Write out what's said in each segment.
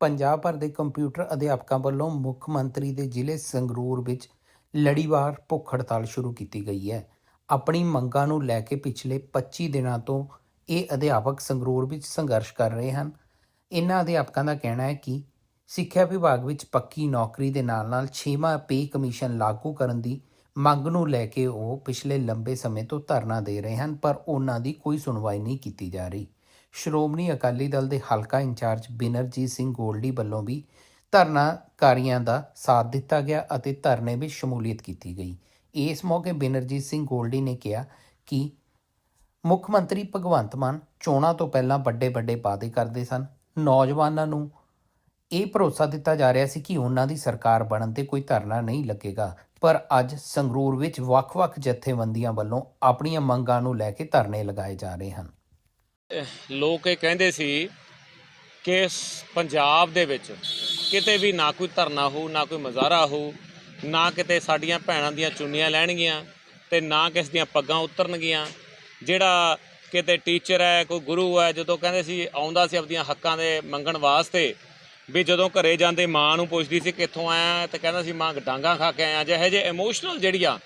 ਪੰਜਾਬ ਭਰ ਦੇ ਕੰਪਿਊਟਰ ਅਧਿਆਪਕਾਂ ਵੱਲੋਂ ਮੁੱਖ ਮੰਤਰੀ ਦੇ ਜ਼ਿਲ੍ਹੇ ਸੰਗਰੂਰ ਵਿੱਚ ਲੜੀਵਾਰ ਭੁੱਖ ਹੜਤਾਲ ਸ਼ੁਰੂ ਕੀਤੀ ਗਈ ਹੈ। ਆਪਣੀ ਮੰਗਾਂ ਨੂੰ ਲੈ ਕੇ ਪਿਛਲੇ 25 ਦਿਨਾਂ ਤੋਂ ਇਹ ਅਧਿਆਪਕ ਸੰਗਰੂਰ ਵਿੱਚ ਸੰਘਰਸ਼ ਕਰ ਰਹੇ ਹਨ। ਇਹਨਾਂ ਅਧਿਆਪਕਾਂ ਦਾ ਕਹਿਣਾ ਹੈ ਕਿ ਸਿੱਖਿਆ ਵਿਭਾਗ ਵਿੱਚ ਪੱਕੀ ਨੌਕਰੀ ਦੇ ਨਾਲ-ਨਾਲ 6ਵਾਂ ਪੇ ਕਮਿਸ਼ਨ ਲਾਗੂ ਕਰਨ ਦੀ ਮੰਗ ਨੂੰ ਲੈ ਕੇ ਉਹ ਪਿਛਲੇ ਲੰਬੇ ਸਮੇਂ ਤੋਂ ਧਰਨਾ ਦੇ ਰਹੇ ਹਨ, ਪਰ ਉਹਨਾਂ ਦੀ ਕੋਈ ਸੁਣਵਾਈ ਨਹੀਂ ਕੀਤੀ ਜਾ ਰਹੀ। ਸ਼੍ਰੋਮਣੀ ਅਕਾਲੀ ਦਲ ਦੇ ਹਲਕਾ ਇੰਚਾਰਜ ਬਿਨਰਜੀਤ ਸਿੰਘ ਗੋਲਡੀ ਵੱਲੋਂ ਵੀ ਧਰਨਾਕਾਰੀਆਂ ਦਾ ਸਾਥ ਦਿੱਤਾ ਗਿਆ ਅਤੇ ਧਰਨੇ ਵਿੱਚ ਸ਼ਮੂਲੀਅਤ ਕੀਤੀ ਗਈ। ਇਸ ਮੌਕੇ ਬਿਨਰਜੀਤ ਸਿੰਘ ਗੋਲਡੀ ਨੇ ਕਿਹਾ ਕਿ ਮੁੱਖ ਮੰਤਰੀ ਭਗਵੰਤ ਮਾਨ ਚੋਣਾਂ ਤੋਂ ਪਹਿਲਾਂ ਵੱਡੇ ਵੱਡੇ ਵਾਅਦੇ ਕਰਦੇ ਸਨ। ਨੌਜਵਾਨਾਂ ਨੂੰ ਇਹ ਭਰੋਸਾ ਦਿੱਤਾ ਜਾ ਰਿਹਾ ਸੀ ਕਿ ਉਹਨਾਂ ਦੀ ਸਰਕਾਰ ਬਣਨ ਤੇ ਕੋਈ ਧਰਨਾ ਨਹੀਂ ਲੱਗੇਗਾ, ਪਰ ਅੱਜ ਸੰਗਰੂਰ ਵਿੱਚ ਵੱਖ-ਵੱਖ ਜਥੇਬੰਦੀਆਂ ਵੱਲੋਂ ਆਪਣੀਆਂ ਮੰਗਾਂ ਨੂੰ ਲੈ ਕੇ ਧਰਨੇ ਲਗਾਏ ਜਾ ਰਹੇ ਹਨ। ਲੋਕ ਇਹ ਕਹਿੰਦੇ ਸੀ ਕਿ ਪੰਜਾਬ ਦੇ ਵਿੱਚ ਕਿਤੇ ਵੀ ਨਾ ਕੋਈ ਧਰਨਾ ਹੋ ਨਾ ਕੋਈ ਮੁਜ਼ਾਹਰਾ ਹੋ ਨਾ ਕਿਤੇ ਸਾਡੀਆਂ ਭੈਣਾਂ ਦੀਆਂ ਚੁੰਨੀਆਂ ਲੈਣਗੀਆਂ ਤੇ ਨਾ ਕਿਸ ਦੀਆਂ ਪੱਗਾਂ ਉਤਰਨਗੀਆਂ। ਜਿਹੜਾ ਕਿਤੇ ਟੀਚਰ ਹੈ, ਕੋਈ ਗੁਰੂ ਹੈ, ਜਦੋਂ ਕਹਿੰਦੇ ਸੀ, ਆਉਂਦਾ ਸੀ ਆਪਣੀਆਂ ਹੱਕਾਂ ਦੇ ਮੰਗਣ ਵਾਸਤੇ ਵੀ ਜਦੋਂ ਘਰੇ ਜਾਂਦੇ ਮਾਂ ਨੂੰ ਪੁੱਛਦੀ ਸੀ ਕਿੱਥੋਂ ਆਇਆ, ਤੇ ਕਹਿੰਦਾ ਸੀ, ਮਾਂ, ਡਾਂਗਾ ਖਾ ਕੇ ਆਇਆ। ਜਿਹੇ ਜਿਹੇ ਇਮੋਸ਼ਨਲ ਜਿਹੜੀਆਂ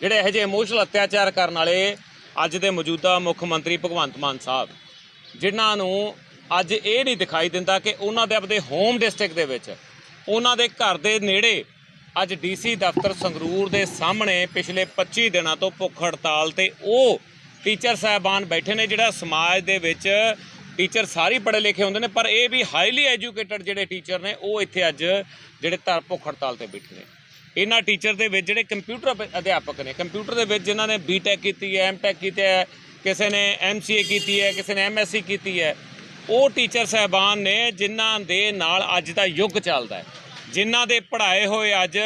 ਜਿਹੜੇ ਇਹੋ ਜਿਹੇ ਇਮੋਸ਼ਨਲ ਅਤਿਆਚਾਰ ਕਰਨ ਵਾਲੇ ਅੱਜ ਦੇ ਮੌਜੂਦਾ ਮੁੱਖ ਮੰਤਰੀ ਭਗਵੰਤ ਮਾਨ ਸਾਹਿਬ। ਜਿਨ੍ਹਾਂ ਨੂੰ ਅੱਜ ਇਹ ਨਹੀਂ ਦਿਖਾਈ ਦਿੰਦਾ ਕਿ ਉਹਨਾਂ ਦੇ ਆਪਣੇ ਹੋਮ ਡਿਸਟ੍ਰਿਕਟ ਦੇ ਵਿੱਚ, ਉਹਨਾਂ ਦੇ ਘਰ ਦੇ ਨੇੜੇ ਅੱਜ ਡੀਸੀ ਦਫ਼ਤਰ ਸੰਗਰੂਰ ਦੇ ਸਾਹਮਣੇ ਪਿਛਲੇ 25 ਦਿਨਾਂ ਤੋਂ ਭੁੱਖ ਹੜਤਾਲ ਤੇ ਉਹ ਟੀਚਰ ਸਾਹਿਬਾਨ ਬੈਠੇ ਨੇ ਜਿਹੜਾ ਸਮਾਜ ਦੇ ਵਿੱਚ ਟੀਚਰ ਸਾਰੇ ਪੜ੍ਹੇ ਲਿਖੇ ਹੁੰਦੇ ਨੇ, ਪਰ ਇਹ ਵੀ ਹਾਈਲੀ ਐਜੂਕੇਟਡ ਜਿਹੜੇ ਟੀਚਰ ਨੇ, ਉਹ ਇੱਥੇ ਅੱਜ ਜਿਹੜੇ ਧਰ ਭੁੱਖ ਹੜਤਾਲ ਤੇ ਬੈਠੇ ਨੇ। ਇਹਨਾਂ ਟੀਚਰ ਦੇ ਵਿੱਚ ਜਿਹੜੇ ਕੰਪਿਊਟਰ ਅਧਿਆਪਕ ਨੇ ਕੰਪਿਊਟਰ ਦੇ ਵਿੱਚ ਜਿਨ੍ਹਾਂ ਨੇ ਬੀਟੈਕ ਕੀਤੀ ਹੈ ਐਮਟੈਕ ਕੀਤੀ ਹੈ ਕਿਸੇ ਨੇ ਐਮਸੀਏ ਕੀਤੀ ਹੈ, ਕਿਸੇ ਨੇ ਐਮਐਸਸੀ ਕੀਤੀ ਹੈ, ਉਹ ਟੀਚਰ ਸਹਿਬਾਨ ਨੇ ਜਿਨ੍ਹਾਂ ਦੇ ਨਾਲ ਅੱਜ ਦਾ ਯੁੱਗ ਚੱਲਦਾ ਹੈ। ਜਿਨ੍ਹਾਂ ਦੇ ਪੜ੍ਹਾਏ ਹੋਏ ਅੱਜ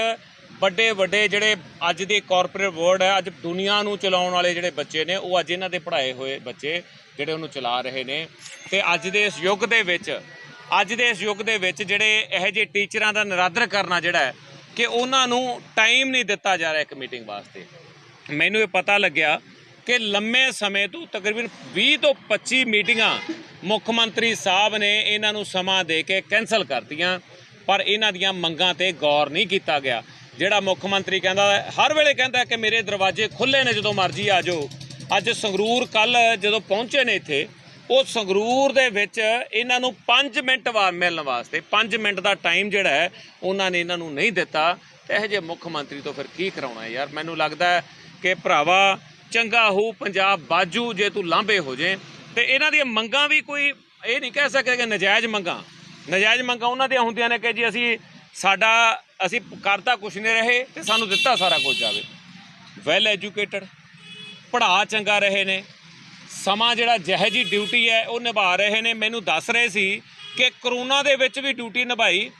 ਵੱਡੇ ਵੱਡੇ ਜਿਹੜੇ ਅੱਜ ਦੇ ਕਾਰਪੋਰੇਟ ਵਰਲਡ ਹੈ, ਅੱਜ ਦੁਨੀਆ ਨੂੰ ਚਲਾਉਣ ਵਾਲੇ ਜਿਹੜੇ ਬੱਚੇ ਨੇ, ਉਹ ਅੱਜ ਇਹਨਾਂ ਦੇ ਪੜ੍ਹਾਏ ਹੋਏ ਬੱਚੇ ਜਿਹੜੇ ਉਹਨੂੰ ਚਲਾ ਰਹੇ ਨੇ। ਤੇ ਅੱਜ ਦੇ ਇਸ ਯੁੱਗ ਦੇ ਵਿੱਚ, ਅੱਜ ਦੇ ਇਸ ਯੁੱਗ ਦੇ ਵਿੱਚ ਜਿਹੜੇ ਇਹੋ ਜਿਹੇ ਟੀਚਰਾਂ ਦਾ ਨਿਰਾਦਰ ਕਰਨਾ ਜਿਹੜਾ ਕਿ ਉਹਨਾਂ ਨੂੰ ਟਾਈਮ ਨਹੀਂ ਦਿੱਤਾ ਜਾ ਰਿਹਾ ਇੱਕ ਮੀਟਿੰਗ ਵਾਸਤੇ। ਮੈਨੂੰ ਇਹ ਪਤਾ ਲੱਗਿਆ ਕਿ ਲੰਮੇ ਸਮੇਂ ਤੋਂ ਤਕਰੀਬਨ 20 ਤੋਂ 25 ਮੀਟਿੰਗਾਂ ਮੁੱਖ ਮੰਤਰੀ ਸਾਹਿਬ ਨੇ ਇਹਨਾਂ ਨੂੰ ਸਮਾਂ ਦੇ ਕੇ ਕੈਨਸਲ ਕਰਤੀਆਂ, ਪਰ ਇਹਨਾਂ ਦੀਆਂ ਮੰਗਾਂ ਤੇ ਗੌਰ ਨਹੀਂ ਕੀਤਾ ਗਿਆ। ਜਿਹੜਾ ਮੁੱਖ ਮੰਤਰੀ ਕਹਿੰਦਾ, ਹਰ ਵੇਲੇ ਕਹਿੰਦਾ ਕਿ ਮੇਰੇ ਦਰਵਾਜ਼ੇ ਖੁੱਲੇ ਨੇ ਜਦੋਂ ਮਰਜ਼ੀ ਆ ਜਾਓ। ਅੱਜ ਸੰਗਰੂਰ ਕੱਲ ਜਦੋਂ ਪਹੁੰਚੇ ਨੇ ਇੱਥੇ, ਉਹ ਸੰਗਰੂਰ ਦੇ ਵਿੱਚ ਇਹਨਾਂ ਨੂੰ 5 ਮਿੰਟ ਵਾਰ ਮਿਲਣ ਵਾਸਤੇ 5 ਮਿੰਟ ਦਾ ਟਾਈਮ ਜਿਹੜਾ ਹੈ, ਉਹਨਾਂ ਨੇ ਇਹਨਾਂ ਨੂੰ ਨਹੀਂ ਦਿੱਤਾ। ਤੇ ਇਹੋ ਜਿਹੇ ਮੁੱਖ ਮੰਤਰੀ ਤੋਂ ਫਿਰ ਕੀ ਕਰਾਉਣਾ ਯਾਰ? ਮੈਨੂੰ ਲੱਗਦਾ ਕਿ ਭਰਾਵਾ ਚੰਗਾ ਹੋ, ਪੰਜਾਬ ਬਾਜੂ, ਜੇ ਤੂੰ ਲਾਂਭੇ ਹੋ ਜੇ। ਤੇ ਇਹਨਾਂ ਦੀਆਂ ਮੰਗਾਂ ਵੀ ਕੋਈ, ਇਹ ਨਹੀਂ ਕਹਿ ਸਕਦੇ ਕਿ ਨਜਾਇਜ਼ ਮੰਗਾਂ। ਨਜਾਇਜ਼ ਮੰਗਾਂ ਉਹਨਾਂ ਦੀਆਂ ਹੁੰਦੀਆਂ ਨੇ ਕਿ ਜੀ ਅਸੀਂ ਸਾਡਾ, ਅਸੀਂ ਕਰਤਾ ਕੁਛ ਨਹੀਂ ਰਹੇ ਤੇ ਸਾਨੂੰ ਦਿੱਤਾ ਸਾਰਾ ਕੁਝ ਜਾਵੇ। ਵੈਲ ਐਜੂਕੇਟਡ ਪੜ੍ਹਾ ਚੰਗਾ ਰਹੇ ਨੇ। ਸਮਾਂ ਜਿਹੜਾ ਜਿਹੇ ਜੀ ਡਿਊਟੀ ਹੈ, ਉਹ ਨਿਭਾ ਰਹੇ ਨੇ। ਮੈਨੂੰ ਦੱਸ ਰਹੇ ਸੀ ਕਿ ਕਰੋਨਾ ਦੇ ਵਿੱਚ ਵੀ ਡਿਊਟੀ ਨਿਭਾਈ।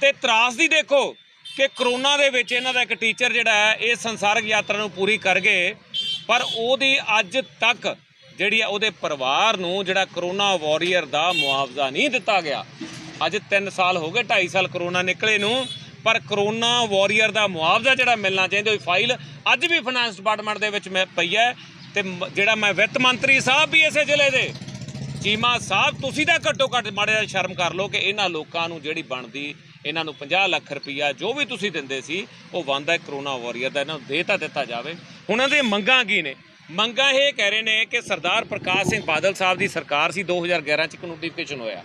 ਤੇ ਤਰਾਸਦੀ ਦੇਖੋ ਕਿ ਕਰੋਨਾ ਦੇ ਵਿੱਚ ਇਹਨਾਂ ਦਾ ਇੱਕ ਟੀਚਰ ਜਿਹੜਾ ਹੈ, ਇਹ ਸੰਸਾਰਕ ਯਾਤਰਾ ਨੂੰ ਪੂਰੀ ਕਰ ਗਏ। ਪਰ ਉਹਦੀ ਅੱਜ ਤੱਕ ਜਿਹੜੀ ਆ ਉਹਦੇ ਪਰਿਵਾਰ ਨੂੰ ਜਿਹੜਾ ਕਰੋਨਾ ਵਾਰੀਅਰ ਦਾ ਮੁਆਵਜ਼ਾ ਨਹੀਂ ਦਿੱਤਾ ਗਿਆ। ਅੱਜ 3 ਸਾਲ ਹੋ ਗਏ 2.5 ਸਾਲ ਕਰੋਨਾ ਨਿਕਲੇ ਨੂੰ, ਪਰ ਕਰੋਨਾ ਵਾਰੀਅਰ ਦਾ ਮੁਆਵਜ਼ਾ ਜਿਹੜਾ ਮਿਲਣਾ ਚਾਹੀਦਾ ਉਹ ਫਾਈਲ ਅੱਜ ਵੀ ਫਾਈਨੈਂਸ ਡਿਪਾਰਟਮੈਂਟ ਦੇ ਵਿੱਚ ਮੈਂ ਪਈ ਹੈ ਤੇ ਜਿਹੜਾ ਮੈਂ ਵਿੱਤ ਮੰਤਰੀ ਸਾਹਿਬ ਵੀ ਇਸੇ ਜ਼ਿਲ੍ਹੇ ਦੇ। ਚੀਮਾ ਸਾਹਿਬ, ਤੁਸੀਂ ਤਾਂ ਘੱਟੋ ਘੱਟ ਮਾੜੇ ਜਿਹਾ ਸ਼ਰਮ ਕਰ ਲਓ ਕਿ ਇਹਨਾਂ ਲੋਕਾਂ ਨੂੰ ਜਿਹੜੀ ਬਣਦੀ ਇਹਨਾਂ ਨੂੰ 50 ਲੱਖ ਰੁਪਈਆ ਜੋ ਵੀ ਤੁਸੀਂ ਦਿੰਦੇ ਸੀ, ਉਹ ਬੰਦਾ ਕਰੋਨਾ ਵਾਰੀਅਰ ਦਾ, ਇਹਨਾਂ ਨੂੰ ਦੇ ਤਾਂ ਦਿੱਤਾ ਜਾਵੇ। ਹੁਣ ਇਹਨਾਂ ਮੰਗਾਂ ਕੀ ਨੇ? ਮੰਗਾਂ ਇਹ ਕਹਿ ਰਹੇ ਨੇ ਕਿ ਸਰਦਾਰ ਪ੍ਰਕਾਸ਼ ਸਿੰਘ ਬਾਦਲ ਸਾਹਿਬ ਦੀ ਸਰਕਾਰ ਸੀ 2011 ਚ ਇੱਕ ਨੋਟੀਫਿਕੇਸ਼ਨ ਹੋਇਆ।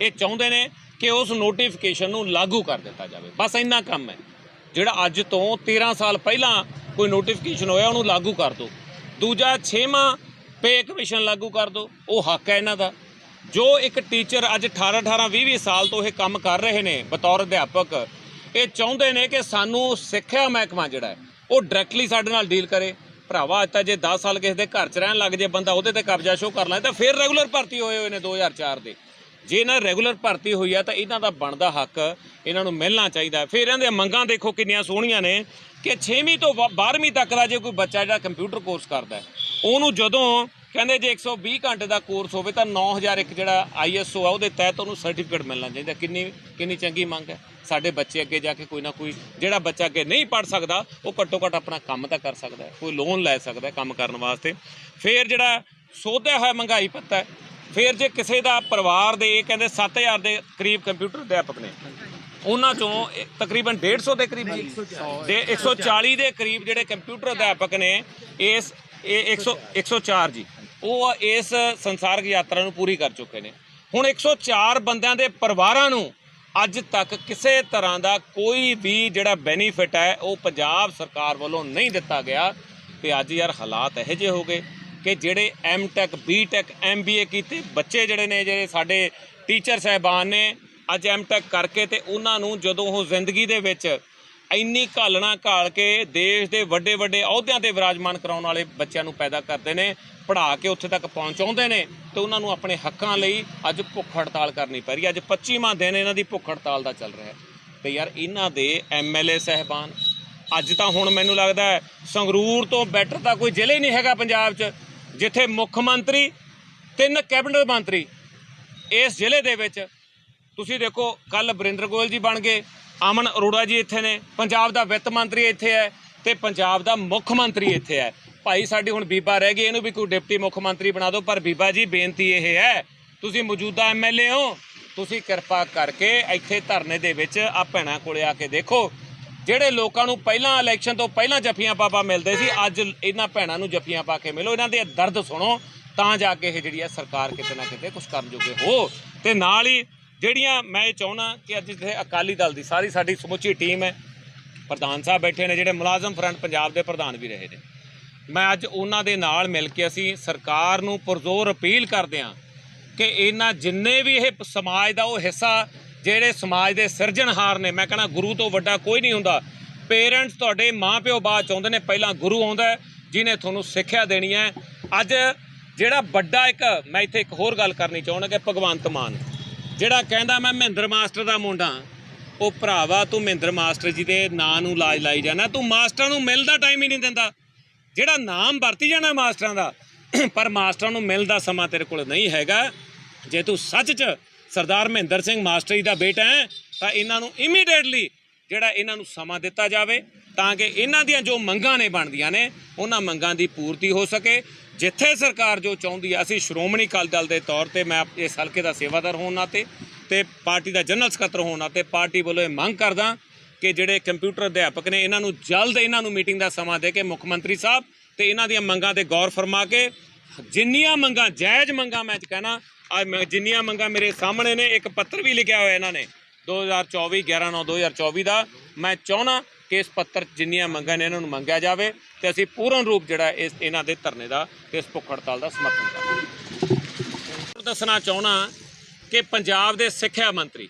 ਇਹ ਚਾਹੁੰਦੇ ਨੇ ਕਿ ਉਸ ਨੋਟੀਫਿਕੇਸ਼ਨ ਨੂੰ ਲਾਗੂ ਕਰ ਦਿੱਤਾ ਜਾਵੇ। ਬਸ ਇੰਨਾ ਕੰਮ ਹੈ। ਜਿਹੜਾ ਅੱਜ ਤੋਂ 13 ਸਾਲ ਪਹਿਲਾਂ ਕੋਈ ਨੋਟੀਫਿਕੇਸ਼ਨ ਹੋਇਆ, ਉਹਨੂੰ ਲਾਗੂ ਕਰ ਦਿਓ। ਦੂਜਾ 6ਵਾਂ ਪੇ ਕਮਿਸ਼ਨ ਲਾਗੂ ਕਰ ਦਿਓ। ਉਹ ਹੱਕ ਹੈ ਇਹਨਾਂ ਦਾ। ਜੋ ਇੱਕ ਟੀਚਰ ਅੱਜ 18 18 20 20 ਸਾਲ ਤੋਂ ਇਹ ਕੰਮ ਕਰ ਰਹੇ ਨੇ, ਬਤੌਰ ਅਧਿਆਪਕ, ਇਹ ਚਾਹੁੰਦੇ ਨੇ ਕਿ ਸਾਨੂੰ ਸਿੱਖਿਆ ਮਹਿਕਮਾ ਜਿਹੜਾ ਉਹ ਡਾਇਰੈਕਟਲੀ ਸਾਡੇ ਨਾਲ ਡੀਲ ਕਰੇ। ਭਰਾਵਾ, ਅੱਜ ਤਾਂ ਜੇ 10 ਸਾਲ ਕਿਸੇ ਦੇ ਘਰ 'ਚ ਰਹਿਣ ਲੱਗ ਜੇ ਬੰਦਾ, ਉਹਦੇ ਤੇ ਕਬਜ਼ਾ ਸ਼ੋ ਕਰ ਲੈ ਤਾਂ ਫਿਰ ਰੈਗੂਲਰ ਭਰਤੀ ਹੋਏ ਹੋਏ ਨੇ 2004 ਦੇ। ਜੇ ਇਹਨਾਂ ਰੈਗੂਲਰ ਭਰਤੀ ਹੋਈ ਆ, ਤਾਂ ਇਹਨਾਂ ਦਾ ਬਣਦਾ ਹੱਕ, ਇਹਨਾਂ ਨੂੰ ਮਿਲਣਾ ਚਾਹੀਦਾ। ਫਿਰ ਇਹਨਾਂ ਦੀਆਂ ਮੰਗਾਂ ਦੇਖੋ ਕਿੰਨੀਆਂ ਸੋਹਣੀਆਂ ਨੇ ਕਿ 6ਵੀਂ ਤੋਂ 12ਵੀਂ ਤੱਕ ਦਾ ਜੇ ਕੋਈ ਬੱਚਾ ਜਿਹੜਾ ਕੰਪਿਊਟਰ ਕੋਰਸ ਕਰਦਾ ਉਹਨੂੰ ਜਦੋਂ ਕਹਿੰਦੇ ਜੇ 120 ਘੰਟੇ ਦਾ ਕੋਰਸ ਹੋਵੇ ਤਾਂ 9001 ਜਿਹੜਾ ਆਈਐਸਓ ਆ, ਉਹਦੇ ਤਹਿਤ ਉਹਨੂੰ ਸਰਟੀਫਿਕੇਟ ਮਿਲਣਾ ਚਾਹੀਦਾ। ਕਿੰਨੀ ਕਿੰਨੀ ਚੰਗੀ ਮੰਗ ਹੈ? ਸਾਡੇ ਬੱਚੇ ਅੱਗੇ ਜਾ ਕੇ ਕੋਈ ਨਾ ਕੋਈ, ਜਿਹੜਾ ਬੱਚਾ ਅੱਗੇ ਨਹੀਂ ਪੜ ਸਕਦਾ, ਉਹ ਘੱਟੋ ਘੱਟ ਆਪਣਾ ਕੰਮ ਤਾਂ ਕਰ ਸਕਦਾ ਕੋਈ ਲੋਨ ਲੈ ਸਕਦਾ ਕੰਮ ਕਰਨ ਵਾਸਤੇ। ਫਿਰ ਜਿਹੜਾ ਸੋਧਿਆ ਹੋਇਆ ਮਹਿੰਗਾਈ ਭੱਤਾ ਹੈ, ਫਿਰ ਜੇ ਕਿਸੇ ਦਾ ਪਰਿਵਾਰ ਦੇ, ਇਹ ਕਹਿੰਦੇ 7000 ਦੇ ਕਰੀਬ ਕੰਪਿਊਟਰ ਅਧਿਆਪਕ ਨੇ, ਉਹਨਾਂ ਚੋਂ ਇਹ ਤਕਰੀਬਨ 150 ਦੇ ਕਰੀਬ ਜੀ। ਤੇ 140 ਦੇ ਕਰੀਬ ਜਿਹੜੇ ਕੰਪਿਊਟਰ ਅਧਿਆਪਕ ਨੇ, ਇਸ, ਇਹ 100 104 ਜੀ। ਉਹ ਇਸ ਸੰਸਾਰਕ ਯਾਤਰਾ ਨੂੰ ਪੂਰੀ ਕਰ ਚੁੱਕੇ ਨੇ। ਹੁਣ 104 ਬੰਦਿਆਂ ਦੇ ਪਰਿਵਾਰਾਂ ਨੂੰ ਅੱਜ ਤੱਕ ਕਿਸੇ ਤਰ੍ਹਾਂ ਦਾ ਕੋਈ ਵੀ ਜਿਹੜਾ ਬੈਨੀਫਿਟ ਹੈ, ਉਹ ਪੰਜਾਬ ਸਰਕਾਰ ਵੱਲੋਂ ਨਹੀਂ ਦਿੱਤਾ ਗਿਆ। ਤੇ ਅੱਜ ਯਾਰ ਹਾਲਾਤ ਇਹੋ ਜਿਹੇ ਹੋ ਗਏ ਕਿ ਜਿਹੜੇ ਐਮਟੈਕ ਬੀਟੈਕ ਐਮਬੀਏ ਕੀਤੇ ਬੱਚੇ ਜਿਹੜੇ ਨੇ, ਜਿਹੜੇ ਸਾਡੇ ਟੀਚਰ ਸਹਿਬਾਨ ਨੇ, ਅੱਜ ਐਮਟੈਕ ਕਰਕੇ ਤੇ ਉਹਨਾਂ ਨੂੰ ਜਦੋਂ ਉਹ ਜ਼ਿੰਦਗੀ ਦੇ ਵਿੱਚ ਇੰਨੀ ਘਾਲਣਾ ਘਾਲ ਕੇ ਦੇਸ਼ ਦੇ ਵੱਡੇ ਵੱਡੇ ਅਹੁਦਿਆਂ ਤੇ ਵਿਰਾਜਮਾਨ ਕਰਾਉਣ ਵਾਲੇ ਬੱਚਿਆਂ ਨੂੰ ਪੈਦਾ ਕਰਦੇ ਨੇ ਪੜ੍ਹਾ ਕੇ ਉੱਥੇ ਤੱਕ ਪਹੁੰਚਾਉਂਦੇ ਨੇ ਤੇ ਉਹਨਾਂ ਨੂੰ ਆਪਣੇ ਹੱਕਾਂ ਲਈ ਅੱਜ ਭੁੱਖ ਹੜਤਾਲ ਕਰਨੀ ਪੈ ਰਹੀ ਹੈ। ਅੱਜ 25ਵਾਂ ਦਿਨ ਇਹਨਾਂ ਦੀ ਭੁੱਖ ਹੜਤਾਲ ਦਾ ਚੱਲ ਰਿਹਾ ਹੈ। ਤੇ ਯਾਰ ਇਹਨਾਂ ਦੇ ਐਮਐਲਏ ਸਹਿਬਾਨ, ਅੱਜ ਤਾਂ ਹੁਣ ਮੈਨੂੰ ਲੱਗਦਾ ਸੰਗਰੂਰ ਤੋਂ ਬੈਟਰ ਤਾਂ ਕੋਈ ਜ਼ਿਲ੍ਹਾ ਹੀ ਨਹੀਂ ਹੈਗਾ ਪੰਜਾਬ 'ਚ, ਜਿੱਥੇ ਮੁੱਖ ਮੰਤਰੀ, ਤਿੰਨ ਕੈਬਨਿਟ ਮੰਤਰੀ ਇਸ ਜ਼ਿਲ੍ਹੇ ਦੇ ਵਿੱਚ, ਤੁਸੀਂ ਦੇਖੋ ਕੱਲ ਬਰਿੰਦਰ ਗੋਇਲ ਜੀ ਬਣ ਗਏ, ਅਮਨ ਅਰੋੜਾ ਜੀ ਇੱਥੇ ਨੇ, ਪੰਜਾਬ ਦਾ ਵਿੱਤ ਮੰਤਰੀ ਇੱਥੇ ਹੈ ਤੇ ਪੰਜਾਬ ਦਾ ਮੁੱਖ ਮੰਤਰੀ ਇੱਥੇ ਹੈ। ਭਾਈ ਸਾਡੀ ਹੁਣ ਬੀਬਾ ਰਹਿ ਗਈ, ਇਹਨੂੰ ਵੀ ਕੋਈ ਡਿਪਟੀ ਮੁੱਖ ਮੰਤਰੀ ਬਣਾ ਦਿਓ, ਪਰ ਬੀਬਾ ਜੀ, ਬੇਨਤੀ ਇਹ ਹੈ, ਤੁਸੀਂ ਮੌਜੂਦਾ ਐਮਐਲਏ ਹੋ, ਤੁਸੀਂ ਕਿਰਪਾ ਕਰਕੇ ਇੱਥੇ ਧਰਨੇ ਦੇ ਵਿੱਚ ਆ ਭੈਣਾਂ ਕੋਲੇ ਆ ਕੇ ਦੇਖੋ। ਜਿਹੜੇ ਲੋਕਾਂ ਨੂੰ ਪਹਿਲਾਂ ਇਲੈਕਸ਼ਨ ਤੋਂ ਪਹਿਲਾਂ ਜੱਫੀਆਂ ਪਾਪਾ ਮਿਲਦੇ ਸੀ, ਅੱਜ ਇਹਨਾਂ ਭੈਣਾਂ ਨੂੰ ਜੱਫੀਆਂ ਪਾ ਕੇ ਮਿਲੋ, ਇਹਨਾਂ ਦੇ ਦਰਦ ਸੁਣੋ, ਤਾਂ ਜਾ ਕੇ ਇਹ ਜਿਹੜੀ ਆ ਸਰਕਾਰ ਕਿਤੇ ਨਾ ਕਿਤੇ ਕੁਝ ਕਰਨ ਜੋਗੇ ਹੋ। ਤੇ ਨਾਲ ਹੀ ਜਿਹੜੀਆਂ ਮੈਂ ਇਹ ਚਾਹੁੰਦਾ ਕਿ ਅੱਜ ਇੱਥੇ ਅਕਾਲੀ ਦਲ ਦੀ ਸਾਰੀ ਸਾਡੀ ਸਮੁੱਚੀ ਟੀਮ ਹੈ, ਪ੍ਰਧਾਨ ਸਾਹਿਬ ਬੈਠੇ ਨੇ, ਜਿਹੜੇ ਮੁਲਾਜ਼ਮ ਫਰੰਟ ਪੰਜਾਬ ਦੇ ਪ੍ਰਧਾਨ ਵੀ ਰਹੇ ਨੇ। ਮੈਂ ਅੱਜ ਉਹਨਾਂ ਦੇ ਨਾਲ ਮਿਲ ਕੇ ਅਸੀਂ ਸਰਕਾਰ ਨੂੰ ਪੁਰਜ਼ੋਰ ਅਪੀਲ ਕਰਦੇ ਹਾਂ ਕਿ ਇਹਨਾਂ ਜਿੰਨੇ ਵੀ ਇਹ ਸਮਾਜ ਦਾ ਉਹ ਹਿੱਸਾ ਜਿਹੜੇ ਸਮਾਜ ਦੇ ਸਿਰਜਣਹਾਰ ਨੇ ਮੈਂ ਕਹਿੰਦਾ ਗੁਰੂ ਤੋਂ ਵੱਡਾ ਕੋਈ ਨਹੀਂ ਹੁੰਦਾ। ਪੇਰੈਂਟਸ ਤੁਹਾਡੇ ਮਾਪਿਓ ਬਾਅਦ ਚਾਹੁੰਦੇ ਨੇ ਪਹਿਲਾਂ ਗੁਰੂ ਆਉਂਦਾ ਹੈ, ਜਿਹਨੇ ਤੁਹਾਨੂੰ ਸਿੱਖਿਆ ਦੇਣੀ ਹੈ। ਅੱਜ ਜਿਹੜਾ ਵੱਡਾ ਇੱਕ ਮੈਂ ਇੱਥੇ ਇੱਕ ਹੋਰ ਗੱਲ ਕਰਨੀ ਚਾਹੁੰਦਾ ਕਿ ਭਗਵੰਤ ਮਾਨ ਜਿਹੜਾ ਕਹਿੰਦਾ ਮੈਂ ਮਹਿੰਦਰ ਮਾਸਟਰ ਦਾ ਮੁੰਡਾ ਉਹ ਭਰਾਵਾ ਤੂੰ ਮਹਿੰਦਰ ਮਾਸਟਰ ਜੀ ਦੇ ਨਾਂ ਨੂੰ ਲਾਜ ਲਾਈ ਜਾਣਾ ਤੂੰ ਮਾਸਟਰਾਂ ਨੂੰ ਮਿਲਦਾ ਟਾਈਮ ਹੀ ਨਹੀਂ ਦਿੰਦਾ। ਜਿਹੜਾ ਨਾਮ ਵਰਤੀ ਜਾਣਾ ਮਾਸਟਰਾਂ ਦਾ, ਪਰ ਮਾਸਟਰਾਂ ਨੂੰ ਮਿਲਦਾ ਸਮਾਂ ਤੇਰੇ ਕੋਲ ਨਹੀਂ ਹੈਗਾ। ਜੇ ਤੂੰ ਸੱਚ 'ਚ ਸਰਦਾਰ ਮਹਿੰਦਰ ਸਿੰਘ ਮਾਸਟਰ ਜੀ ਦਾ ਬੇਟਾ ਹੈ, ਤਾਂ ਇਹਨਾਂ ਨੂੰ ਇਮੀਡੀਏਟਲੀ ਜਿਹੜਾ ਇਹਨਾਂ ਨੂੰ ਸਮਾਂ ਦਿੱਤਾ ਜਾਵੇ, ਤਾਂ ਕਿ ਇਹਨਾਂ ਦੀਆਂ ਜੋ ਮੰਗਾਂ ਨੇ ਬਣਦੀਆਂ ਨੇ, ਉਹਨਾਂ ਮੰਗਾਂ ਦੀ ਪੂਰਤੀ ਹੋ ਸਕੇ। ਜਿੱਥੇ ਸਰਕਾਰ ਜੋ ਚਾਹੁੰਦੀ ਹੈ ਅਸੀਂ ਸ਼੍ਰੋਮਣੀ ਅਕਾਲੀ ਦਲ ਦੇ ਤੌਰ ਤੇ ਮੈਂ ਇਸ ਹਲਕੇ ਦਾ ਸੇਵਾਦਾਰ ਹੋਣ ਨਾਤੇ ਤੇ ਪਾਰਟੀ ਦਾ ਜਨਰਲ ਸਕੱਤਰ ਹੋਣ ਨਾਤੇ ਪਾਰਟੀ ਵੱਲੋਂ ਇਹ ਮੰਗ ਕਰਦਾ ਕਿ ਜਿਹੜੇ ਕੰਪਿਊਟਰ ਅਧਿਆਪਕ ਨੇ, ਇਹਨਾਂ ਨੂੰ ਜਲਦ ਇਹਨਾਂ ਨੂੰ ਮੀਟਿੰਗ ਦਾ ਸਮਾਂ ਦੇ ਕੇ ਮੁੱਖ ਮੰਤਰੀ ਸਾਹਿਬ ਤੇ ਇਹਨਾਂ ਦੀਆਂ ਮੰਗਾਂ ਤੇ ਗੌਰ ਫਰਮਾ ਕੇ, ਜਿੰਨੀਆਂ ਮੰਗਾਂ, ਜਾਇਜ਼ ਮੰਗਾਂ ਮੈਂ ਕਹਿਣਾ ਅੱਜ ਮੈਂ ਜਿੰਨੀਆਂ ਮੰਗਾਂ ਮੇਰੇ ਸਾਹਮਣੇ ਨੇ, ਇੱਕ ਪੱਤਰ ਵੀ ਲਿਖਿਆ ਹੋਇਆ ਇਹਨਾਂ ਨੇ 2024 11 9 2024 ਦਾ ਮੈਂ ਚਾਹਣਾ ਕਿ ਇਸ ਪੱਤਰ 'ਚ ਜਿੰਨੀਆਂ ਮੰਗਾਂ ਨੇ ਇਹਨਾਂ ਨੂੰ ਮੰਗਿਆ ਜਾਵੇ ਤੇ ਅਸੀਂ ਪੂਰਨ ਰੂਪ ਜਿਹੜਾ ਇਸ, ਇਹਨਾਂ ਦੇ ਧਰਨੇ ਦਾ ਤੇ ਇਸ ਭੁੱਖ ਹੜਤਾਲ ਦਾ ਸਮਰਥਨ ਕਰਾਂਗੇ। ਦੱਸਣਾ ਚਾਹਣਾ ਕਿ ਪੰਜਾਬ ਦੇ ਸਿੱਖਿਆ ਮੰਤਰੀ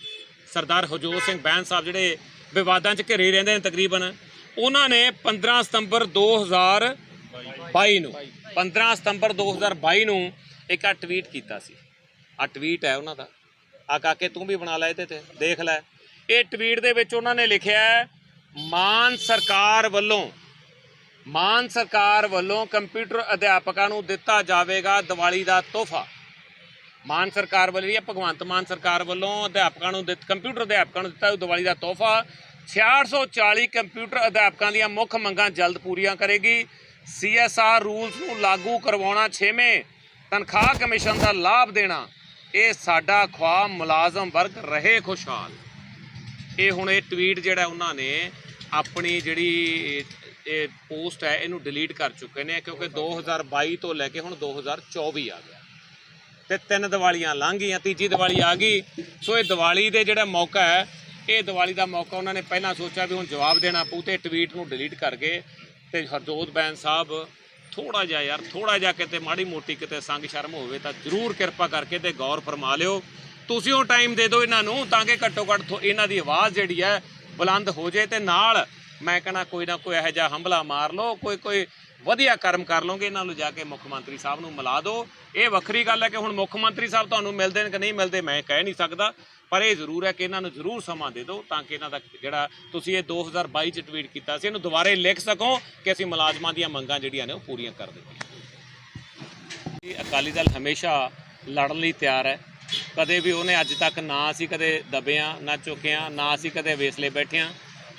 ਸਰਦਾਰ ਹਜੂਰ ਸਿੰਘ ਬੈਂਸ ਸਾਹਿਬ ਜਿਹੜੇ ਵਿਵਾਦਾਂ 'ਚ ਘਿਰੇ ਰਹਿੰਦੇ ਨੇ ਤਕਰੀਬਨ। ਉਹਨਾਂ ਨੇ 15 ਸਤੰਬਰ 2022 ਨੂੰ 15 ਸਤੰਬਰ 2022 ਨੂੰ ਇੱਕ ਆ ਟਵੀਟ ਕੀਤਾ ਸੀ। ਆ ਟਵੀਟ ਹੈ ਉਹਨਾਂ ਦਾ। ਆ ਕਾਕੇ ਤੂੰ ਵੀ ਬਣਾ ਲੈ ਇਹਦੇ ਤੇ, ਦੇਖ ਲੈ। ਇਹ ਟਵੀਟ ਦੇ ਵਿੱਚ ਉਹਨਾਂ ਨੇ ਲਿਖਿਆ ਮਾਨ ਸਰਕਾਰ ਵੱਲੋਂ, ਮਾਨ ਸਰਕਾਰ ਵੱਲੋਂ ਕੰਪਿਊਟਰ ਅਧਿਆਪਕਾਂ ਨੂੰ ਦਿੱਤਾ ਜਾਵੇਗਾ ਦੀਵਾਲੀ ਦਾ ਤੋਹਫਾ। ਮਾਨ ਸਰਕਾਰ ਵੱਲੋਂ ਇਹ ਭਗਵੰਤ ਮਾਨ ਸਰਕਾਰ ਵੱਲੋਂ ਅਧਿਆਪਕਾਂ ਨੂੰ ਦਿੱਤ, ਕੰਪਿਊਟਰ ਅਧਿਆਪਕਾਂ ਨੂੰ ਦਿੱਤਾ ਦੀਵਾਲੀ ਦਾ ਤੋਹਫਾ। 6640 ਕੰਪਿਊਟਰ ਅਧਿਆਪਕਾਂ ਦੀਆਂ ਮੁੱਖ ਮੰਗਾਂ ਜਲਦ ਪੂਰੀਆਂ ਕਰੇਗੀ। ਸੀਐਸਆਰ ਰੂਲਸ ਨੂੰ ਲਾਗੂ ਕਰਵਾਉਣਾ 6ਵੇਂ ਤਨਖਾਹ ਕਮਿਸ਼ਨ ਦਾ ਲਾਭ ਦੇਣਾ। ਇਹ ਸਾਡਾ ਖੁਆਬ ਮੁਲਾਜ਼ਮ ਵਰਗ ਰਹੇ ਖੁਸ਼ਹਾਲ। ਇਹ ਹੁਣ ਇਹ ਟਵੀਟ ਜਿਹੜਾ ਉਹਨਾਂ ਨੇ ਆਪਣੀ ਜਿਹੜੀ, ਇਹ ਪੋਸਟ ਹੈ, ਇਹਨੂੰ ਡਿਲੀਟ ਕਰ ਚੁੱਕੇ ਨੇ ਕਿਉਂਕਿ 2022 ਤੋਂ ਲੈ ਕੇ ਹੁਣ 2024 ਆ ਗਿਆ। ਤੇ ਤਿੰਨ ਦੀਵਾਲੀਆਂ ਲੰਘ ਗਈਆਂ ਤੀਜੀ ਦੀਵਾਲੀ ਆ ਗਈ। ਸੋ ਇਹ ਦੀਵਾਲੀ ਦੇ ਜਿਹੜਾ ਮੌਕਾ ਹੈ, ਇਹ ਦੀਵਾਲੀ ਦਾ ਮੌਕਾ ਉਹਨਾਂ ਨੇ ਪਹਿਲਾਂ ਸੋਚਿਆ ਵੀ ਹੁਣ ਜਵਾਬ ਦੇਣਾ ਪਊ ਤੇ ਟਵੀਟ ਨੂੰ ਡਿਲੀਟ ਕਰਕੇ ਗਏ। ਤੇ ਹਰਜੋਤ ਬੈਨ ਸਾਹਿਬ ਥੋੜਾ ਜਿਹਾ ਯਾਰ ਥੋੜਾ ਜਿਹਾ ਕਿਤੇ ਮਾੜੀ ਮੋਟੀ ਕਿਤੇ ਸੰਗ ਸ਼ਰਮ ਹੋਵੇ ਤਾਂ ਜਰੂਰ ਕਿਰਪਾ ਕਰਕੇ ਤੇ ਗੌਰ ਫਰਮਾ ਲਿਓ। ਤੁਸੀਂ ਉਹ ਟਾਈਮ ਦੇ ਦਿਓ ਇਹਨਾਂ ਨੂੰ ਤਾਂ ਕਿ ਘੱਟੋ ਘੱਟ ਥੋ- ਇਹਨਾਂ ਦੀ ਆਵਾਜ਼ ਜਿਹੜੀ ਹੈ ਬੁਲੰਦ ਹੋ ਜੇ ਤੇ ਨਾਲ ਮੈਂ ਕਹਣਾ ਕੋਈ ਨਾ ਕੋਈ ਇਹੋ ਜਿਹਾ ਹਮਲਾ ਮਾਰ ਲਓ, ਕੋਈ ਕੋਈ ਵਧੀਆ ਕਰਮ ਕਰ ਲਓਗੇ, ਇਹਨਾਂ ਨੂੰ ਜਾ ਕੇ ਮੁੱਖ ਮੰਤਰੀ ਸਾਹਿਬ ਨੂੰ ਮਿਲਾ ਦਿਓ। ਇਹ ਵੱਖਰੀ ਗੱਲ ਹੈ ਕਿ ਹੁਣ ਮੁੱਖ ਮੰਤਰੀ ਸਾਹਿਬ ਤੁਹਾਨੂੰ ਮਿਲਦੇ ਨੇ ਕਿ ਨਹੀਂ ਮਿਲਦੇ, ਮੈਂ ਕਹਿ ਨਹੀਂ ਸਕਦਾ। ਪਰ ਇਹ ਜ਼ਰੂਰ ਹੈ ਕਿ ਇਹਨਾਂ ਨੂੰ ਜ਼ਰੂਰ ਸਮਾਂ ਦੇ ਦਿਓ ਤਾਂ ਕਿ ਇਹਨਾਂ ਦਾ ਜਿਹੜਾ ਤੁਸੀਂ ਇਹ 2022 ਚ ਟਵੀਟ ਕੀਤਾ ਸੀ, ਇਹਨੂੰ ਦੁਬਾਰੇ ਲਿਖ ਸਕੋ ਕਿ ਅਸੀਂ ਮੁਲਾਜ਼ਮਾਂ ਦੀਆਂ ਮੰਗਾਂ ਜਿਹੜੀਆਂ ਨੇ ਉਹ ਪੂਰੀਆਂ ਕਰ ਦੇਵਾਂਗੇ ਅਕਾਲੀ ਦਲ ਹਮੇਸ਼ਾ ਲੜਨ ਲਈ ਤਿਆਰ ਹੈ। ਕਦੇ ਵੀ ਉਹਨੇ ਅੱਜ ਤੱਕ ਨਾ ਅਸੀਂ ਕਦੇ ਦਬਿਆਂ, ਨਾ ਝੁਕਿਆਂ ਨਾ ਅਸੀਂ ਕਦੇ ਵੇਸਲੇ ਬੈਠਿਆਂ।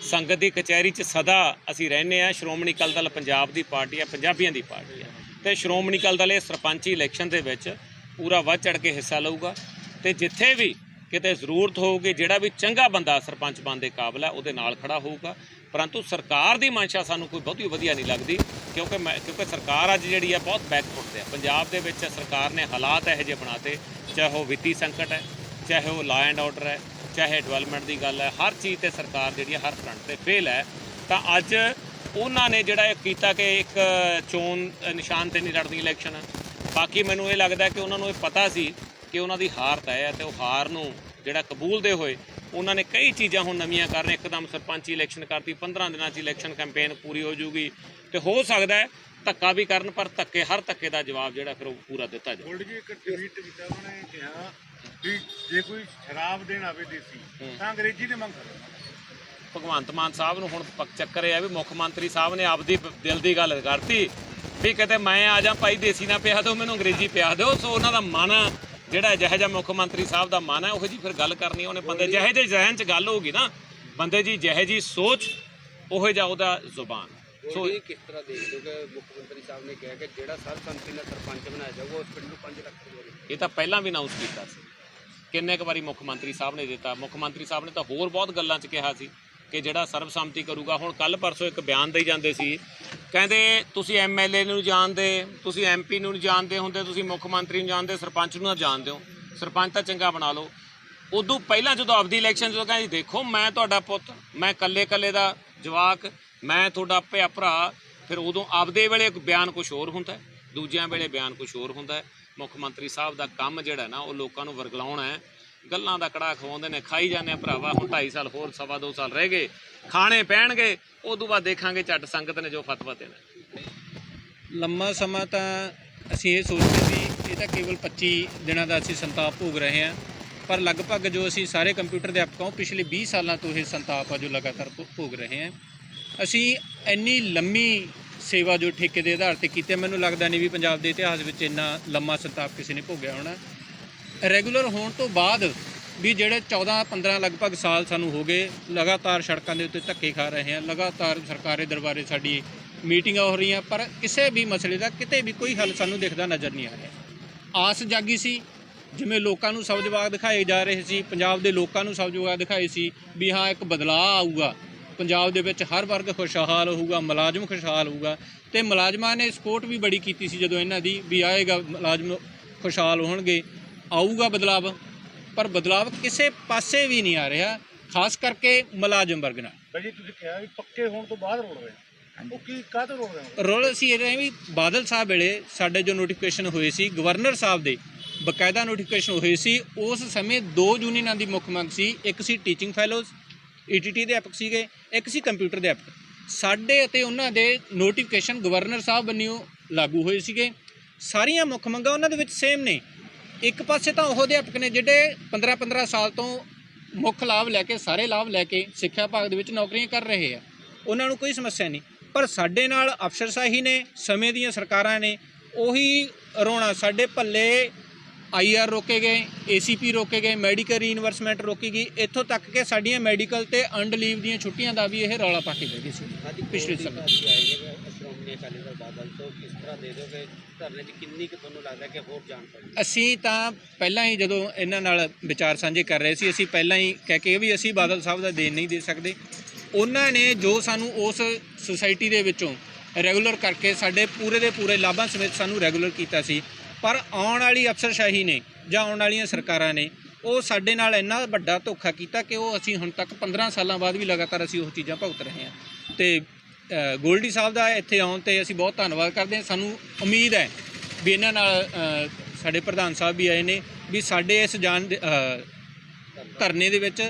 ਸੰਗਤ ਦੀ ਕਚਹਿਰੀ 'ਚ ਸਦਾ ਅਸੀਂ ਰਹਿੰਦੇ ਆ ਸ਼੍ਰੋਮਣੀ ਅਕਾਲੀ ਦਲ ਪੰਜਾਬ ਦੀ ਪਾਰਟੀ ਹੈ, ਪੰਜਾਬੀਆਂ ਦੀ ਪਾਰਟੀ ਹੈ। ਤੇ ਸ਼੍ਰੋਮਣੀ ਅਕਾਲੀ ਦਲ ਇਹ ਸਰਪੰਚੀ ਇਲੈਕਸ਼ਨ ਦੇ ਵਿੱਚ ਪੂਰਾ ਵੱਧ ਚੜ ਕੇ ਹਿੱਸਾ ਲਊਗਾ। ਤੇ ਜਿੱਥੇ ਵੀ ਕਿਤੇ ਜ਼ਰੂਰਤ ਹੋਊਗੀ, ਜਿਹੜਾ ਵੀ ਚੰਗਾ ਬੰਦਾ ਸਰਪੰਚ ਬਣਨ ਦੇ ਕਾਬਲ ਹੈ, ਉਹਦੇ ਨਾਲ ਖੜਾ ਹੋਊਗਾ। ਪਰੰਤੂ ਸਰਕਾਰ ਦੀ ਮੰਸ਼ਾ ਸਾਨੂੰ ਕੋਈ ਬਹੁਤੀ ਵਧੀਆ ਨਹੀਂ ਲੱਗਦੀ, ਕਿਉਂਕਿ ਮੈਂ, ਕਿਉਂਕਿ ਸਰਕਾਰ ਅੱਜ ਜਿਹੜੀ ਆ ਬਹੁਤ ਬੈਕਫੁੱਟ ਤੇ ਹੈ ਪੰਜਾਬ ਦੇ ਵਿੱਚ ਸਰਕਾਰ ਨੇ ਹਾਲਾਤ ਇਹੋ ਜਿਹੇ ਬਣਾਤੇ ਚਾਹੇ ਉਹ ਵਿੱਤੀ ਸੰਕਟ ਹੈ ਚਾਹੇ ਉਹ ਲਾ ਐਂਡ ਆਰਡਰ ਹੈ, ਚਾਹੇ ਡਿਵੈਲਪਮੈਂਟ ਦੀ ਗੱਲ ਹੈ, ਹਰ ਚੀਜ਼ ਤੇ ਸਰਕਾਰ ਜਿਹੜੀ ਹੈ, ਹਰ ਫਰੰਟ ਤੇ ਫੇਲ ਹੈ। ਤਾਂ ਅੱਜ ਉਹਨਾਂ ਨੇ ਜਿਹੜਾ ਇਹ ਕੀਤਾ ਕਿ ਇੱਕ ਚੋਣ ਨਿਸ਼ਾਨ ਤੇ ਨਹੀਂ ਲੜਦੀ ਇਲੈਕਸ਼ਨ ਬਾਕੀ ਮੈਨੂੰ ਇਹ ਲੱਗਦਾ ਕਿ ਉਹਨਾਂ ਨੂੰ ਇਹ ਪਤਾ ਸੀ ਕਿ ਉਹਨਾਂ ਦੀ ਹਾਰ ਤੈਅ ਹੈ ਤੇ ਉਹ ਹਾਰ ਨੂੰ ਜਿਹੜਾ ਕਬੂਲਦੇ ਹੋਏ ਉਹਨਾਂ ਨੇ ਕਈ ਚੀਜ਼ਾਂ ਹੁਣ ਨਵੀਆਂ ਕਰ ਰਹੇ ਇੱਕਦਮ ਸਰਪੰਚੀ ਇਲੈਕਸ਼ਨ ਕਰਤੀ 15 ਦਿਨਾਂ 'ਚ ਇਲੈਕਸ਼ਨ ਕੈਂਪੇਨ ਪੂਰੀ ਹੋ ਜੂਗੀ। ਤੇ ਹੋ ਸਕਦਾ ਧੱਕਾ ਵੀ ਕਰਨ, ਪਰ ਧੱਕੇ, ਹਰ ਧੱਕੇ ਦਾ ਜਵਾਬ ਜਿਹੜਾ ਫਿਰ ਉਹ ਪੂਰਾ ਦਿੱਤਾ ਜਾਵੇ। ਗੋਲਡ ਜੀ, ਇੱਕ ਟਵੀਟ ਵਿੱਚ ਉਹਨਾਂ ਕਿਹਾ ਵੀ ਜੇ ਕੋਈ ਸ਼ਰਾਬ ਦੇਣ ਆਵੇ ਦੇਸੀ ਤਾਂ ਅੰਗਰੇਜ਼ੀ ਦੇ ਮੰਗ ਕਰੋ। ਭਗਵੰਤ ਮਾਨ ਸਾਹਿਬ ਨੂੰ ਹੁਣ ਪੱਕ ਚੱਕਰ ਇਹ ਆ ਵੀ ਮੁੱਖ ਮੰਤਰੀ ਸਾਹਿਬ ਨੇ ਆਪਦੀ ਦਿਲ ਦੀ ਗੱਲ ਕਰਤੀ ਵੀ ਕਿਤੇ ਮੈਂ ਆ ਜਾ ਭਾਈ ਦੇਸੀ ਨਾ ਪਿਆ ਦਿਓ ਮੈਨੂੰ ਅੰਗਰੇਜ਼ੀ ਪਿਆ ਦਿਓ ਸੋ ਉਹਨਾਂ ਦਾ ਮਨ ਜਿਹੜਾ ਜਿਹੋ ਜਿਹਾ ਮੁੱਖ ਮੰਤਰੀ ਸਾਹਿਬ ਦਾ ਮਨ ਹੈ ਉਹੋ ਜੀ ਫਿਰ ਗੱਲ ਕਰਨੀ ਉਹਨੇ ਬੰਦੇ ਜਿਹੇ ਜਿਹੇ ਜ਼ਹਿਨ 'ਚ ਗੱਲ ਹੋਊਗੀ ਨਾ ਬੰਦੇ ਜੀ ਜਿਹੇ ਜੀ ਸੋਚ ਉਹੋ ਜਿਹਾ ਉਹਦਾ ਜ਼ੁਬਾਨ। ਸੋ ਇਹ ਕਿਸ ਤਰ੍ਹਾਂ ਦੇਖਦੇ ਹੋ ਕਿ ਮੁੱਖ ਮੰਤਰੀ ਸਾਹਿਬ ਨੇ ਕਿਹਾ ਕਿ ਜਿਹੜਾ ਸਰਬਸੰਮਤੀ ਨਾਲ ਸਰਪੰਚ ਬਣਾਇਆ ਜਾਊਗਾ ਉਸ ਪਿੰਡ ਨੂੰ 5 ਲੱਖ ਰੁਪਏ। ਇਹ ਤਾਂ ਪਹਿਲਾਂ ਵੀ ਅਨਾਉਂਸ ਕੀਤਾ ਸੀ। ਕਿੰਨੇ ਕੁ ਵਾਰੀ ਮੁੱਖ ਮੰਤਰੀ ਸਾਹਿਬ ਨੇ ਦਿੱਤਾ? ਮੁੱਖ ਮੰਤਰੀ ਸਾਹਿਬ ਨੇ ਤਾਂ ਹੋਰ ਬਹੁਤ ਗੱਲਾਂ 'ਚ ਕਿਹਾ ਸੀ ਕਿ ਜਿਹੜਾ ਸਰਬਸੰਮਤੀ ਕਰੂਗਾ। ਹੁਣ ਕੱਲ ਪਰਸੋਂ ਇੱਕ ਬਿਆਨ ਦੇਈ ਜਾਂਦੇ ਸੀ। ਕਹਿੰਦੇ, ਤੁਸੀਂ ਐਮਐਲਏ ਨੂੰ ਜਾਣਦੇ, ਤੁਸੀਂ ਐਮਪੀ ਨੂੰ ਨਹੀਂ ਜਾਣਦੇ ਹੁੰਦੇ, ਤੁਸੀਂ ਮੁੱਖ ਮੰਤਰੀ ਨੂੰ ਜਾਣਦੇ, ਸਰਪੰਚ ਨੂੰ ਨਾ ਜਾਣਦੇ ਹੋ ਸਰਪੰਚ ਤਾਂ ਚੰਗਾ ਬਣਾ ਲਓ। ਉਦੋਂ ਪਹਿਲਾਂ ਜਦੋਂ ਆਪਦੀ ਇਲੈਕਸ਼ਨ, ਜਦੋਂ ਕਹਿੰਦੇ, ਦੇਖੋ, ਮੈਂ ਤੁਹਾਡਾ ਪੁੱਤ, ਮੈਂ ਕੱਲੇ ਕੱਲੇ ਦਾ ਜਵਾਕ, ਮੈਂ ਤੁਹਾਡਾ ਭਿਆ ਭਰਾ। ਫਿਰ ਉਦੋਂ ਆਪਦੇ ਵੇਲੇ ਬਿਆਨ ਕੁਝ ਹੋਰ ਹੁੰਦਾ ਦੂਜਿਆਂ ਵੇਲੇ ਬਿਆਨ ਕੁਝ ਹੋਰ ਹੁੰਦਾ ਮੁੱਖ ਮੰਤਰੀ ਸਾਹਿਬ ਦਾ ਕੰਮ ਜਿਹੜਾ ਨਾ, ਉਹ ਲੋਕਾਂ ਨੂੰ ਵਰਗਲਾਉਣਾ ਹੈ। ਗੱਲਾਂ ਦਾ ਕੜਾ ਖਵਾਉਂਦੇ ਨੇ, ਖਾਈ ਜਾਂਦੇ ਆ ਭਰਾਵਾ, ਹੁਣ 2.5 ਸਾਲ ਹੋਰ, ਸਵਾ ਦੋ ਸਾਲ ਰਹਿ ਗਏ, ਖਾਣੇ ਪੈਣਗੇ, ਉਦੋਂ ਬਾਅਦ ਦੇਖਾਂਗੇ ਝੱਟ ਸੰਗਤ ਨੇ ਜੋ ਫਤਵਾ ਦੇਣਾ। ਲੰਮਾ ਸਮਾਂ ਤਾਂ ਅਸੀਂ ਇਹ ਸੋਚਦੇ ਸੀ, ਇਹ ਤਾਂ ਕੇਵਲ 25 ਦਿਨਾਂ ਦਾ ਅਸੀਂ ਸੰਤਾਪ ਭੋਗ ਰਹੇ ਹਾਂ, ਪਰ ਲਗਭਗ ਜੋ ਅਸੀਂ ਸਾਰੇ ਕੰਪਿਊਟਰ ਦੇ ਅਧਿਆਪਕਾਂ ਪਿਛਲੇ 20 ਸਾਲਾਂ ਤੋਂ ਇਹ ਸੰਤਾਪ ਆ ਜੋ ਲਗਾਤਾਰ ਭੋ- ਭੋਗ ਰਹੇ ਹਾਂ। ਅਸੀਂ ਇੰਨੀ ਲੰਮੀ ਸੇਵਾ ਜੋ ਠੇਕੇ ਦੇ ਆਧਾਰ ਤੇ ਕੀਤੀ ਹੈ, ਮੈਨੂੰ ਲੱਗਦਾ ਨਹੀਂ ਵੀ ਪੰਜਾਬ ਦੇ ਇਤਿਹਾਸ ਵਿੱਚ ਇੰਨਾ ਲੰਮਾ ਸੰਤਾਪ ਕਿਸੇ ਨੇ ਭੋਗਿਆ ਹੋਣਾ। ਰੈਗੂਲਰ ਹੋਣ ਤੋਂ ਬਾਅਦ ਵੀ ਜਿਹੜੇ 14 15 ਲਗਭਗ ਸਾਲ ਸਾਨੂੰ ਹੋ ਗਏ ਲਗਾਤਾਰ ਸੜਕਾਂ ਦੇ ਉੱਤੇ ਧੱਕੇ ਖਾ ਰਹੇ ਹਾਂ ਲਗਾਤਾਰ ਸਰਕਾਰੀ ਦਰਬਾਰੇ ਸਾਡੀ ਮੀਟਿੰਗਾਂ ਹੋ ਰਹੀਆਂ ਪਰ ਕਿਸੇ ਵੀ ਮਸਲੇ ਦਾ ਕਿਤੇ ਵੀ ਕੋਈ ਹੱਲ ਸਾਨੂੰ ਦਿਖਦਾ ਨਜ਼ਰ ਨਹੀਂ ਆ ਰਿਹਾ। ਆਸ ਜਾਗੀ ਸੀ ਜਿਵੇਂ ਲੋਕਾਂ ਨੂੰ ਸਬਜ਼ ਬਾਗ ਦਿਖਾਏ ਜਾ ਰਹੇ ਸੀ ਪੰਜਾਬ ਦੇ ਲੋਕਾਂ ਨੂੰ ਸਬਜ਼ ਬਾਗ ਦਿਖਾਏ ਸੀ ਵੀ ਹਾਂ ਇੱਕ ਬਦਲਾਅ ਆਊਗਾ। ਪੰਜਾਬ ਦੇ ਵਿੱਚ ਹਰ ਵਰਗ ਖੁਸ਼ਹਾਲ ਹੋਊਗਾ ਮੁਲਾਜ਼ਮ ਖੁਸ਼ਹਾਲ ਹੋਊਗਾ ਤੇ ਮੁਲਾਜ਼ਮਾਂ ਨੇ ਸਪੋਰਟ ਵੀ ਬੜੀ ਕੀਤੀ ਸੀ ਜਦੋਂ ਇਹਨਾਂ ਦੀ ਵੀ ਆਏਗਾ ਮੁਲਾਜ਼ਮ ਖੁਸ਼ਹਾਲ ਹੋਣਗੇ ਆਊਗਾ ਬਦਲਾਵ ਪਰ ਬਦਲਾਵ ਕਿਸੇ ਪਾਸੇ ਵੀ ਨਹੀਂ ਆ ਰਿਹਾ ਖਾਸ ਕਰਕੇ ਮੁਲਾਜ਼ਮ ਵਰਗ ਨਾਲ। ਬਾਈ ਜੀ ਤੁਸੀਂ ਕਿਹਾ ਵੀ ਪੱਕੇ ਹੋਣ ਤੋਂ ਬਾਅਦ ਰੋੜ ਰਹੇ। ਉਹ ਕੀ ਕਾਹਤੋਂ ਰੋੜ ਰਹੇ ਰੋਲ ਅਸੀਂ ਇਹ ਵੀ ਬਾਦਲ ਸਾਹਿਬ ਵੇਲੇ ਸਾਡੇ ਜੋ ਨੋਟੀਫਿਕੇਸ਼ਨ ਹੋਏ ਸੀ ਗਵਰਨਰ ਸਾਹਿਬ ਦੇ ਬਕਾਇਦਾ ਨੋਟੀਫਿਕੇਸ਼ਨ ਹੋਏ ਸੀ ਉਸ ਸਮੇਂ ਦੋ ਯੂਨੀਅਨਾਂ ਦੀ ਮੁੱਖ ਮੰਗ ਸੀ ਇੱਕ ਸੀ ਟੀਚਿੰਗ ਫੈਲੋਜ਼ ਈਟੀਟੀ ਦੇ ਅਧਿਆਪਕ ਸੀਗੇ, ਇੱਕ ਸੀ ਕੰਪਿਊਟਰ ਦੇ ਅਧਿਆਪਕ ਸਾਡੇ ਅਤੇ ਉਹਨਾਂ ਦੇ ਨੋਟੀਫਿਕੇਸ਼ਨ ਗਵਰਨਰ ਸਾਹਿਬ ਵੱਲੋਂ ਲਾਗੂ ਹੋਏ ਸੀਗੇ। ਸਾਰੀਆਂ ਮੁੱਖ ਮੰਗਾਂ ਉਹਨਾਂ ਦੇ ਵਿੱਚ ਸੇਮ ਨੇ। ਇੱਕ ਪਾਸੇ ਤਾਂ ਉਹ ਅਧਿਆਪਕ ਨੇ ਜਿਹੜੇ 15-15 ਸਾਲ ਤੋਂ ਮੁੱਖ ਲਾਭ ਲੈ ਕੇ, ਸਾਰੇ ਲਾਭ ਲੈ ਕੇ ਸਿੱਖਿਆ ਵਿਭਾਗ ਦੇ ਵਿੱਚ ਨੌਕਰੀਆਂ ਕਰ ਰਹੇ ਆ। ਉਹਨਾਂ ਨੂੰ ਕੋਈ ਸਮੱਸਿਆ ਨਹੀਂ। ਪਰ ਸਾਡੇ ਨਾਲ ਅਫਸਰਸ਼ਾਹੀ ਨੇ, ਸਮੇਂ ਦੀਆਂ ਸਰਕਾਰਾਂ ਨੇ, ਉਹੀ ਰੋਣਾ ਸਾਡੇ ਭੱਲੇ ਆਈਆਰ ਰੋਕੇ ਗਏ ਏਸੀਪੀ ਰੋਕੇ ਗਏ ਮੈਡੀਕਲ ਰੀਇਨਵਰਸਮੈਂਟ ਰੋਕੀ ਗਈ। ਇੱਥੋਂ ਤੱਕ ਕਿ ਸਾਡੀਆਂ ਮੈਡੀਕਲ ਤੇ ਅੰਡ ਲੀਵ ਦੀਆਂ ਛੁੱਟੀਆਂ ਦਾ ਵੀ ਇਹ ਰੌਲਾ ਪਾ ਕੇ ਗਏ ਸੀ ਪਿਛਲੇ ਪਈ ਅਸੀਂ ਤਾਂ ਪਹਿਲਾਂ ਹੀ ਜਦੋਂ ਇਹਨਾਂ ਨਾਲ ਵਿਚਾਰ ਸਾਂਝੇ ਕਰ ਰਹੇ ਸੀ ਅਸੀਂ ਪਹਿਲਾਂ ਹੀ ਕਹਿ ਕੇ ਵੀ ਅਸੀਂ ਬਾਦਲ ਸਾਹਿਬ ਦਾ ਦੇਣ ਨਹੀਂ ਦੇ ਸਕਦੇ। ਉਹਨਾਂ ਨੇ ਜੋ ਸਾਨੂੰ ਉਸ ਸੁਸਾਇਟੀ ਦੇ ਵਿੱਚੋਂ ਰੈਗੂਲਰ ਕਰਕੇ ਸਾਡੇ ਪੂਰੇ ਦੇ ਪੂਰੇ ਲਾਭਾਂ ਸਮੇਤ ਸਾਨੂੰ ਰੈਗੂਲਰ ਕੀਤਾ ਸੀ। ਪਰ ਆਉਣ ਵਾਲੀ ਅਫਸਰਸ਼ਾਹੀ ਨੇ ਜਾਂ ਆਉਣ ਵਾਲੀਆਂ ਸਰਕਾਰਾਂ ਨੇ ਉਹ ਸਾਡੇ ਨਾਲ ਇੰਨਾ ਵੱਡਾ ਧੋਖਾ ਕੀਤਾ ਕਿ ਉਹ ਅਸੀਂ ਹੁਣ ਤੱਕ 15 ਸਾਲਾਂ ਬਾਅਦ ਵੀ ਲਗਾਤਾਰ ਅਸੀਂ ਉਹ ਚੀਜ਼ਾਂ ਭੁਗਤ ਰਹੇ ਹਾਂ। ਤੇ ਗੋਲਡੀ ਸਾਹਿਬ ਦਾ ਇੱਥੇ ਆਉਣ ਤੇ ਅਸੀਂ ਬਹੁਤ ਧੰਨਵਾਦ ਕਰਦੇ ਹਾਂ। ਸਾਨੂੰ ਉਮੀਦ ਹੈ ਵੀ ਇਹਨਾਂ ਨਾਲ ਸਾਡੇ ਪ੍ਰਧਾਨ ਸਾਹਿਬ ਵੀ ਆਏ ਨੇ ਵੀ ਸਾਡੇ ਇਸ ਜਾਣ ਦੇ, ਧਰਨੇ ਦੇ ਵਿੱਚ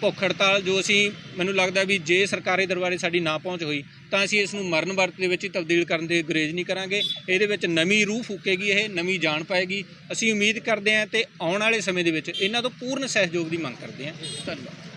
ਭੁੱਖ ਹੜਤਾਲ ਜੋ ਅਸੀਂ ਮੈਨੂੰ ਲੱਗਦਾ ਵੀ ਜੇ ਸਰਕਾਰੀ ਦਰਬਾਰੇ ਸਾਡੀ ਨਾ ਪਹੁੰਚ ਹੋਈ ਤਾਂ ਅਸੀਂ ਇਸ ਨੂੰ ਮਰਨ ਵਰਤ ਦੇ ਵਿੱਚ ਹੀ ਤਬਦੀਲ ਕਰਨ ਦੇ ਗੁਰੇਜ਼ ਨਹੀਂ ਕਰਾਂਗੇ। ਇਹਦੇ ਵਿੱਚ ਨਵੀਂ ਰੂਹ ਫੂਕੇਗੀ ਇਹ, ਨਵੀਂ ਜਾਨ ਪਾਏਗੀ। ਅਸੀਂ ਉਮੀਦ ਕਰਦੇ ਹਾਂ ਤੇ ਆਉਣ ਵਾਲੇ ਸਮੇਂ ਦੇ ਵਿੱਚ ਇਹਨਾਂ ਤੋਂ ਪੂਰਨ ਸਹਿਯੋਗ ਦੀ ਮੰਗ ਕਰਦੇ ਹਾਂ। ਧੰਨਵਾਦ।